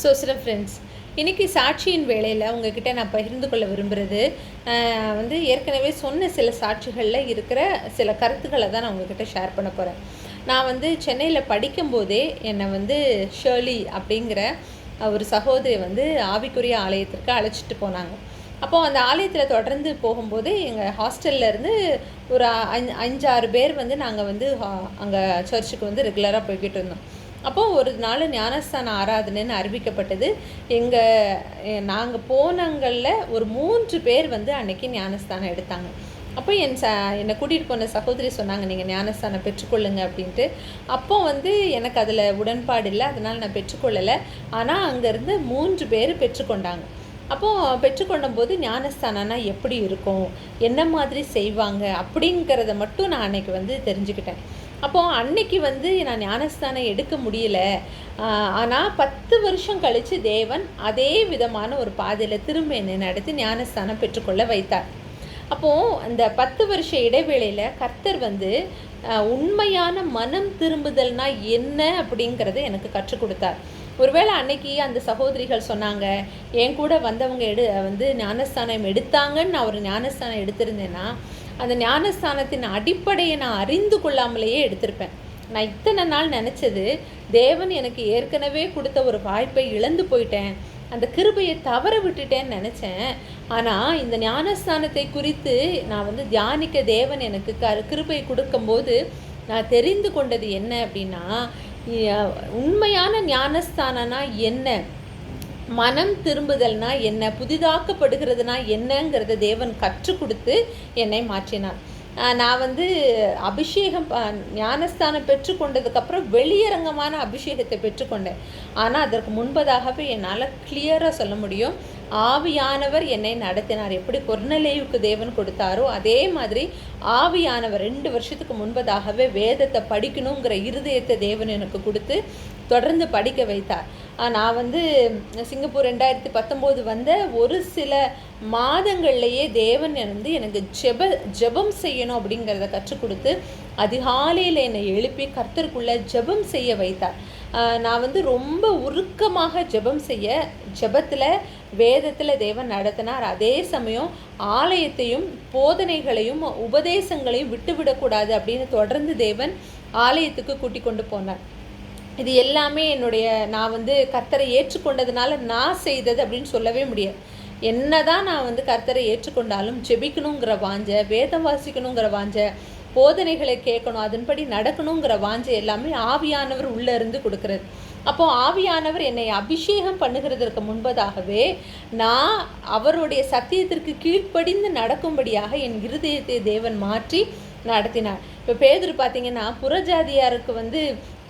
So சில friends இன்றைக்கி சாட்சியின் வேலையில் உங்ககிட்ட நான் பகிர்ந்து கொள்ள விரும்புகிறது வந்து ஏற்கனவே சொன்ன சில சாட்சிகளில் இருக்கிற சில கருத்துக்களை தான் நான் உங்ககிட்ட ஷேர் பண்ண போகிறேன் நான் வந்து சென்னையில் படிக்கும்போதே என்னை வந்து ஷேர்லி அப்படிங்கிற ஒரு சகோதரி வந்து ஆவிக்குரிய ஆலயத்திற்கு அழைச்சிட்டு போனாங்க. அப்போது அந்த ஆலயத்தில் தொடர்ந்து போகும்போது எங்கள் ஹாஸ்டல்ல இருந்து ஒரு அஞ்சு அஞ்சாறு பேர் வந்து நாங்கள் வந்து அங்கே சர்ச்சுக்கு வந்து ரெகுலராக போய்கிட்டு இருந்தோம். அப்போது ஒரு நாள் ஞானஸ்தான ஆராதனைன்னு அறிவிக்கப்பட்டது. எங்கள் நாங்கள் போனங்களில் ஒரு மூன்று பேர் வந்து அன்னைக்கு ஞானஸ்தானம் எடுத்தாங்க. அப்போ என் ச என்னை கூட்டிகிட்டு போன சகோதரி சொன்னாங்க நீங்கள் ஞானஸ்தானம் பெற்றுக்கொள்ளுங்க அப்படின்ட்டு. அப்போ வந்து எனக்கு அதில் உடன்பாடு இல்லை அதனால் நான் பெற்றுக்கொள்ளலை. ஆனால் அங்கேருந்து மூன்று பேர் பெற்றுக்கொண்டாங்க. அப்போது பெற்றுக்கொண்ட போது ஞானஸ்தானம்னா எப்படி இருக்கும்? என்ன மாதிரி செய்வாங்க? அப்படிங்கிறத மட்டும் நான் அன்னைக்கு வந்து தெரிஞ்சுக்கிட்டேன். அப்போது அன்னைக்கு வந்து நான் ஞானஸ்தானம் எடுக்க முடியல. ஆனால் பத்து வருஷம் கழித்து தேவன் அதே விதமான ஒரு பாதையில் திரும்ப என்னை நடத்தி ஞானஸ்தானம் பெற்றுக்கொள்ள வைத்தார். அப்போது அந்த பத்து வருஷ இடைவேளையில் கர்த்தர் வந்து உண்மையான மனம் திரும்புதல்னா என்ன அப்படிங்கிறத எனக்கு கற்றுக் கொடுத்தார். ஒருவேளை அன்னைக்கு அந்த சகோதரிகள் சொன்னாங்க என் கூட வந்தவங்க எடு வந்து ஞானஸ்தானம் எடுத்தாங்கன்னு நான் ஒரு ஞானஸ்தானம் எடுத்திருந்தேன்னா அந்த ஞானஸ்தானத்தின் அடிப்படையை நான் அறிந்து கொள்ளாமலேயே எடுத்திருப்பேன். நான் இத்தனை நாள் நினச்சது தேவன் எனக்கு ஏற்கனவே கொடுத்த ஒரு வாய்ப்பை இழந்து போயிட்டேன். அந்த கிருபையை தவற விட்டுட்டேன்னு நினச்சேன். ஆனால் இந்த ஞானஸ்தானத்தை குறித்து நான் வந்து தியானிக்க தேவன் எனக்கு க கிருபை கொடுக்கும்போது நான் தெரிந்து கொண்டது என்ன அப்படின்னா உண்மையான ஞானஸ்தானம்னா என்ன? மனம் திரும்புதல்னா என்ன? புதிதாக்கப்படுகிறதுனா என்னங்கிறத தேவன் கற்றுக் கொடுத்து என்னை மாற்றினார். ஆஹ் நான் வந்து அபிஷேகம் ஞானஸ்தானம் ஞானஸ்தானம் பெற்றுக்கொண்டதுக்கப்புறம் வெளியரங்கமான அபிஷேகத்தை பெற்றுக்கொண்டேன் ஆனால் அதற்கு முன்பதாகவே என்னால் கிளியராக சொல்ல முடியும். ஆவியானவர் என்னை நடத்தினார். எப்படி கொர்ணலேவுக்கு தேவன் கொடுத்தாரோ அதே மாதிரி ஆவியானவர் ரெண்டு வருஷத்துக்கு முன்பதாகவே வேதத்தை படிக்கணுங்கிற இருதயத்தை தேவன் எனக்கு கொடுத்து தொடர்ந்து படிக்க வைத்தார். நான் வந்து சிங்கப்பூர் ரெண்டாயிரத்தி பத்தொம்போது வந்த ஒரு சில மாதங்கள்லேயே தேவன் வந்து எனக்கு ஜெப ஜெபம் செய்யணும் அப்படிங்கிறத கற்றுக் கொடுத்து அதிகாலையில் என்னை எழுப்பி கர்த்தருக்குள்ளே ஜெபம் செய்ய வைத்தார். நான் வந்து ரொம்ப உருக்கமாக ஜெபம் செய்ய ஜெபத்தில் வேதத்தில் தேவன் நடத்தினார். அதே சமயம் ஆலயத்தையும் போதனைகளையும் உபதேசங்களையும் விட்டுவிடக்கூடாது அப்படின்னு தொடர்ந்து தேவன் ஆலயத்துக்கு கூட்டி கொண்டு போனார். இது எல்லாமே என்னுடைய நான் வந்து கர்த்தரை ஏற்றுக்கொண்டதுனால நான் செய்தது அப்படின்னு சொல்லவே முடியாது. என்னதான் நான் வந்து கர்த்தரை ஏற்றுக்கொண்டாலும் ஜெபிக்கணுங்கிற வாஞ்ச வேதம் வாசிக்கணுங்கிற வாஞ்ச போதனைகளை கேட்கணும் அதன்படி நடக்கணுங்கிற வாஞ்சை எல்லாமே ஆவியானவர் உள்ளே இருந்து கொடுக்கறது. அப்போ ஆவியானவர் என்னை அபிஷேகம் பண்ணுகிறதற்கு முன்பதாகவே நான் அவருடைய சத்தியத்திற்கு கீழ்ப்படிந்து நடக்கும்படியாக என் இருதயத்தை தேவன் மாற்றி நடத்தினார். இப்போ பேதுரு பார்த்தீங்கன்னா புறஜாதியாருக்கு வந்து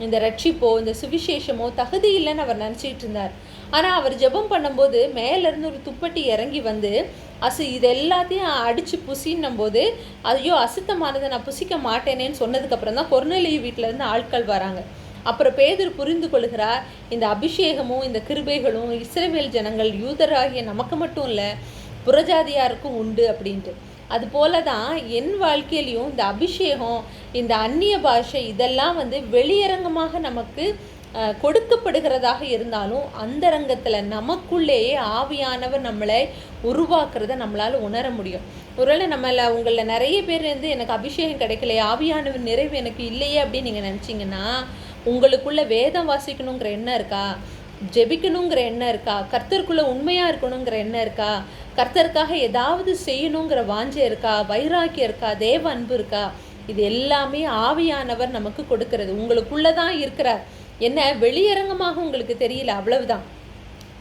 இந்த ரட்சிப்போ இந்த சுவிசேஷமோ தகுதி இல்லைன்னு அவர் நினச்சிட்டு இருந்தார். ஆனால் அவர் ஜெபம் பண்ணும்போது மேலேருந்து ஒரு துப்பட்டி இறங்கி வந்து அசு இது எல்லாத்தையும் அடித்து புசின்னும் போது ஐயோ அசுத்தமானதை நான் புசிக்க மாட்டேனேன்னு சொன்னதுக்கப்புறம் தான் கொர்நேலியு வீட்டிலேருந்து ஆட்கள் வராங்க. அப்புறம் பேதர் புரிந்து கொள்கிறார் இந்த அபிஷேகமும் இந்த கிருபைகளும் இஸ்ரவேல் ஜனங்கள் யூதராகிய நமக்கு மட்டும் இல்லை புறஜாதியாருக்கும் உண்டு அப்படின்ட்டு. அது போல தான் என் வாழ்க்கையிலையும் இந்த அபிஷேகம் இந்த அந்நிய பாஷை இதெல்லாம் வந்து வெளியரங்கமாக நமக்கு அஹ், கொடுக்கப்படுகிறதாக இருந்தாலும் அந்தரங்கத்தில் நமக்குள்ளேயே ஆவியானவர் நம்மளை உருவாக்குறத நம்மளால் உணர முடியும். ஒருவேளை நம்மள உங்களில் நிறைய பேர் வந்து எனக்கு அபிஷேகம் கிடைக்கலையே ஆவியானவர் நிறைவு எனக்கு இல்லையே அப்படின்னு நீங்கள் நினச்சிங்கன்னா உங்களுக்குள்ள வேதம் வாசிக்கணுங்கிற எண்ணம் இருக்கா? ஜெபிக்கணுங்கிற எண்ணம் இருக்கா? கர்த்தருக்குள்ள உண்மையாக இருக்கணுங்கிற எண்ணம் இருக்கா? கர்த்தருக்காக ஏதாவது செய்யணுங்கிற வாஞ்சை இருக்கா? வைராக்கியம் இருக்கா? தேவ அன்பு இருக்கா? இது எல்லாமே ஆவியானவர் நமக்கு கொடுக்கிறது. உங்களுக்குள்ளே தான் இருக்கிறார். என்ன? வெளியரங்கமாக உங்களுக்கு தெரியல அவ்வளவுதான்.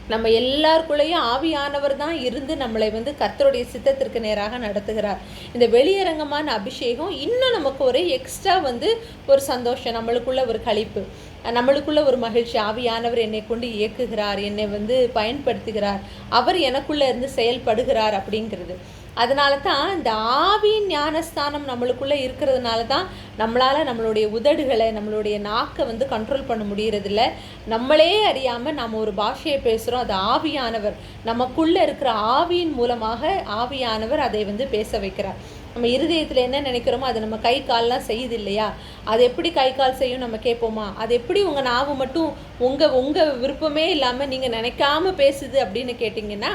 நம்ம எல்லாருக்குள்ளேயும் ஆவியானவர் தான் இருந்து நம்மளை வந்து கர்த்தருடைய சித்தத்திற்கு நேராக நடத்துகிறார். இந்த வெளியரங்கமான அபிஷேகம் இன்னும் நமக்கு ஒரு எக்ஸ்ட்ரா வந்து ஒரு சந்தோஷம் நம்மளுக்குள்ள ஒரு கழிப்பு. நம்மளுக்குள்ள ஒரு மகிழ்ச்சி. ஆவியானவர் என்னை கொண்டு இயக்குகிறார் என்னை வந்து பயன்படுத்துகிறார் அவர் எனக்குள்ள இருந்து செயல்படுகிறார் அப்படிங்கிறது. அதனால தான் இந்த ஆவியின் ஞானஸ்தானம் நம்மளுக்குள்ளே இருக்கிறதுனால தான் நம்மளால் நம்மளுடைய உதடுகளை நம்மளுடைய நாக்கை வந்து கண்ட்ரோல் பண்ண முடியறதில்ல. நம்மளே அறியாமல் நம்ம ஒரு பாஷையை பேசுகிறோம் அது ஆவியானவர். நமக்குள்ளே இருக்கிற ஆவியின் மூலமாக ஆவியானவர் அதை வந்து பேச வைக்கிறார். நம்ம இருதயத்தில் என்ன நினைக்கிறோமோ அது நம்ம கை கால்லாம் செய்யுது இல்லையா? அது எப்படி கை கால் செய்யும் நம்ம கேட்போமா? அது எப்படி உங்கள் நாவு மட்டும் உங்கள் உங்கள் விருப்பமே இல்லாமல் நீங்கள் நினைக்காம பேசுது அப்படின்னு கேட்டிங்கன்னா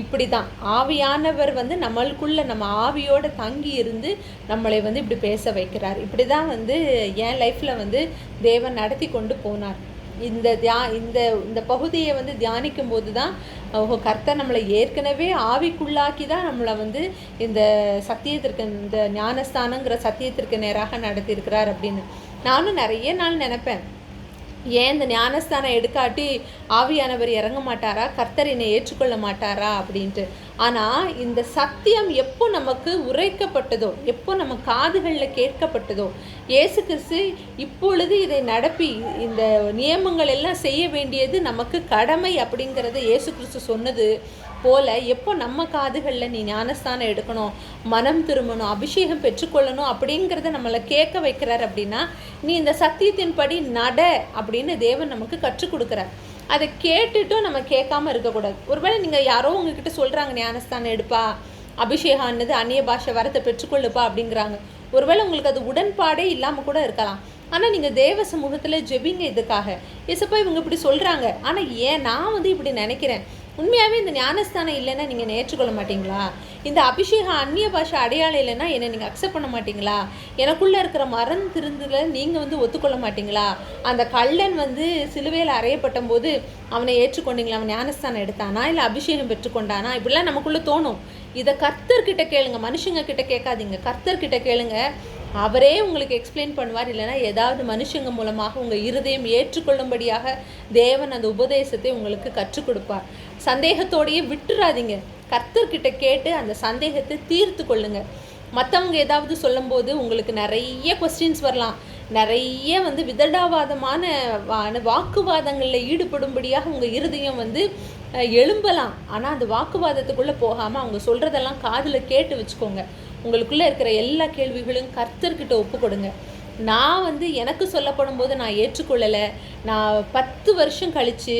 இப்படி தான் ஆவியானவர் வந்து நம்மளுக்குள்ள நம்ம ஆவியோட தங்கி இருந்து நம்மளை வந்து இப்படி பேச வைக்கிறார். இப்படி தான் வந்து என் லைஃப்பில் வந்து தேவன் நடத்தி கொண்டு போனார். இந்த தியா இந்த இந்த பகுதியை வந்து தியானிக்கும் போது தான் கர்த்தர் நம்மளை ஏற்கனவே ஆவிக்குள்ளாக்கி தான் நம்மளை வந்து இந்த சத்தியத்திற்கு இந்த ஞானஸ்தானங்கிற சத்தியத்திற்கு நேராக நடத்தியிருக்கிறார் அப்படின்னு. நானும் நிறைய நாள் நினைப்பேன். ஏன் இந்த ஞானஸ்தானம் எடுக்காட்டி ஆவியானவர் இறங்க மாட்டாரா? கர்த்தர் என்னை ஏற்றுக்கொள்ள மாட்டாரா? அப்படின்ட்டு. ஆனால் இந்த சத்தியம் எப்போ நமக்கு உரைக்கப்பட்டதோ எப்போ நம்ம காதுகளில் கேட்கப்பட்டதோ இயேசு கிறிஸ்து இப்பொழுது இதை நடப்பி இந்த நியமங்கள் எல்லாம் செய்ய வேண்டியது நமக்கு கடமை அப்படிங்கிறத இயேசு கிறிஸ்து சொன்னது போல எப்போ நம்ம காதுகளில் நீ ஞானஸ்தானம் எடுக்கணும் மனம் திரும்பணும் அபிஷேகம் பெற்றுக்கொள்ளணும் அப்படிங்கிறத நம்மளை கேட்க வைக்கிறார் அப்படின்னா நீ இந்த சத்தியத்தின்படி நட அப்படின்னு தேவன் நமக்கு கற்றுக் கொடுக்குறார். அதை கேட்டுட்டும் நம்ம கேட்காம இருக்கக்கூடாது. ஒருவேளை நீங்கள் யாரோ உங்ககிட்ட சொல்கிறாங்க ஞானஸ்தானம் எடுப்பா அபிஷேகான்னது அந்நிய பாஷை வரத்தை பெற்றுக்கொள்ளுப்பா அப்படிங்கிறாங்க. ஒருவேளை உங்களுக்கு அது உடன்பாடே இல்லாமல் கூட இருக்கலாம். ஆனால் நீங்கள் தேவ சமூகத்தில் ஜெபிங்க இதுக்காக. இசப்பா இவங்க இப்படி சொல்கிறாங்க ஆனால் ஏன் நான் வந்து இப்படி நினைக்கிறேன்? உண்மையாகவே இந்த ஞானஸ்தானம் இல்லைன்னா நீங்கள் ஏற்றுக்கொள்ள மாட்டீங்களா? இந்த அபிஷேகம் அந்நிய பாஷை அடையாளம் இல்லைன்னா என்னை நீங்கள் அக்செப்ட் பண்ண மாட்டீங்களா? எனக்குள்ளே இருக்கிற மரம் திருந்துல நீங்கள் வந்து ஒத்துக்கொள்ள மாட்டீங்களா? அந்த கள்ளன் வந்து சிலுவையில் அறையப்பட்ட போது அவனை ஏற்றுக்கொண்டீங்களா? அவன் ஞானஸ்தானம் எடுத்தானா? இல்லை அபிஷேகம் பெற்றுக்கொண்டானா? இப்படிலாம் நமக்குள்ளே தோணும். இதை கர்த்தர்கிட்ட கேளுங்க மனுஷங்க கிட்ட கேட்காதீங்க. கர்த்தர்கிட்ட கேளுங்க. அவரே உங்களுக்கு எக்ஸ்பிளைன் பண்ணுவார். இல்லைன்னா ஏதாவது மனுஷங்க மூலமாக உங்கள் இருதயம் ஏற்றுக்கொள்ளும்படியாக தேவன் அந்த உபதேசத்தை உங்களுக்கு கற்றுக் கொடுப்பார். சந்தேகத்தோடையே விட்டுறாதீங்க. கர்த்தர்கிட்ட கேட்டு அந்த சந்தேகத்தை தீர்த்து கொள்ளுங்க. மற்றவங்க ஏதாவது சொல்லும்போது உங்களுக்கு நிறைய கொஸ்டின்ஸ் வரலாம். நிறைய வந்து விதடாவாதமான வாக்குவாதங்களில் ஈடுபடும்படியாக உங்கள் இருதயம் வந்து எழும்பலாம். ஆனால் அந்த வாக்குவாதத்துக்குள்ளே போகாமல் அவங்க சொல்கிறதெல்லாம் காதில் கேட்டு வச்சுக்கோங்க. உங்களுக்குள்ளே இருக்கிற எல்லா கேள்விகளையும் கர்த்தர்கிட்ட ஒப்பு கொடுங்க. நான் வந்து எனக்கு சொல்லப்படும் போது நான் ஏற்றுக்கொள்ளலை. நான் பத்து வருஷம் கழித்து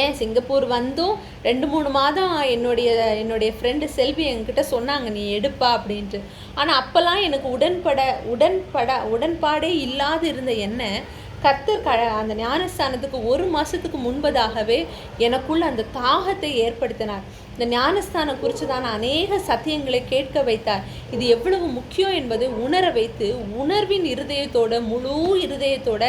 ஏன் சிங்கப்பூர் வந்தும் ரெண்டு மூணு மாதம் என்னுடைய என்னுடைய ஃப்ரெண்டு செல்வி என்கிட்ட சொன்னாங்க நீ எடுப்பா அப்படின்ட்டு. ஆனால் அப்போல்லாம் எனக்கு உடன்பட உடன்பட உடன்பாடே இல்லாது இருந்த என்ன கத்தர் க அந்த ஞானஸ்தானத்துக்கு ஒரு மாதத்துக்கு முன்பதாகவே எனக்குள்ள அந்த தாகத்தை ஏற்படுத்தினார். இந்த ஞானஸ்தானம் குறித்துதான அநேக சத்தியங்களை கேட்க வைத்தார். இது எவ்வளவு முக்கியம் என்பதை உணர வைத்து உணர்வின் இருதயத்தோட முழு இருதயத்தோட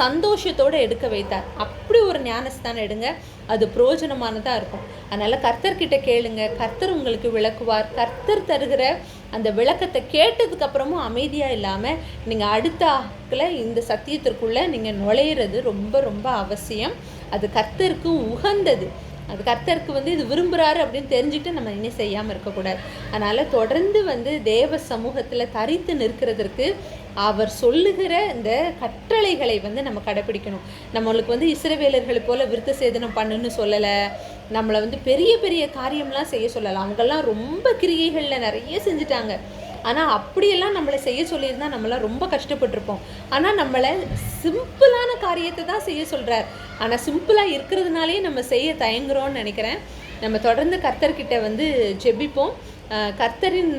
சந்தோஷத்தோடு எடுக்க வைத்தார். அப்படி ஒரு ஞானஸ்தானம் எடுங்க. அது பிரயோஜனமானதாக இருக்கும். அதனால் கர்த்தர்கிட்ட கேளுங்க. கர்த்தர் உங்களுக்கு விளக்குவார். கர்த்தர் தருகிற அந்த விளக்கத்தை கேட்டதுக்கு அப்புறமும் அமைதியாக இல்லாமல் நீங்கள் அடுத்த ஆக்கில் இந்த சத்தியத்திற்குள்ளே நீங்கள் நுழையிறது ரொம்ப ரொம்ப அவசியம். அது கர்த்தருக்கு உகந்தது. அது கர்த்தருக்கு வந்து இது விரும்புகிறாரு அப்படின்னு தெரிஞ்சுக்கிட்டு நம்ம இன்னும் செய்யாமல் இருக்கக்கூடாது. அதனால் தொடர்ந்து வந்து தேவ சமூகத்தில் தரித்து நிற்கிறதற்கு அவர் சொல்லுகிற இந்த கட்டளைகளை வந்து நம்ம கடைப்பிடிக்கணும் நம்மளுக்கு வந்து இஸ்ரவேலர்களை போல விருத்த சேதனம் பண்ணுன்னு சொல்லலை. நம்மளை வந்து பெரிய பெரிய காரியம்லாம் செய்ய சொல்லலை. அவங்கெல்லாம் ரொம்ப கிரியைகளில் நிறைய செஞ்சுட்டாங்க. ஆனால் அப்படியெல்லாம் நம்மளை செய்ய சொல்லியிருந்தா நம்மளாம் ரொம்ப கஷ்டப்பட்டிருப்போம். ஆனால் நம்மளை சிம்பிளான காரியத்தை தான் செய்ய சொல்கிறார் ஆனால் சிம்பிளாக இருக்கிறதுனாலே நம்ம செய்ய தயங்குறோம்னு நினைக்கிறேன். நம்ம தொடர்ந்து கர்த்தர்கிட்ட வந்து ஜெபிப்போம். கர்த்தரின்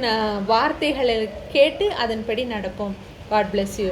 வார்த்தைகளை கேட்டு அதன்படி நடப்போம். God bless you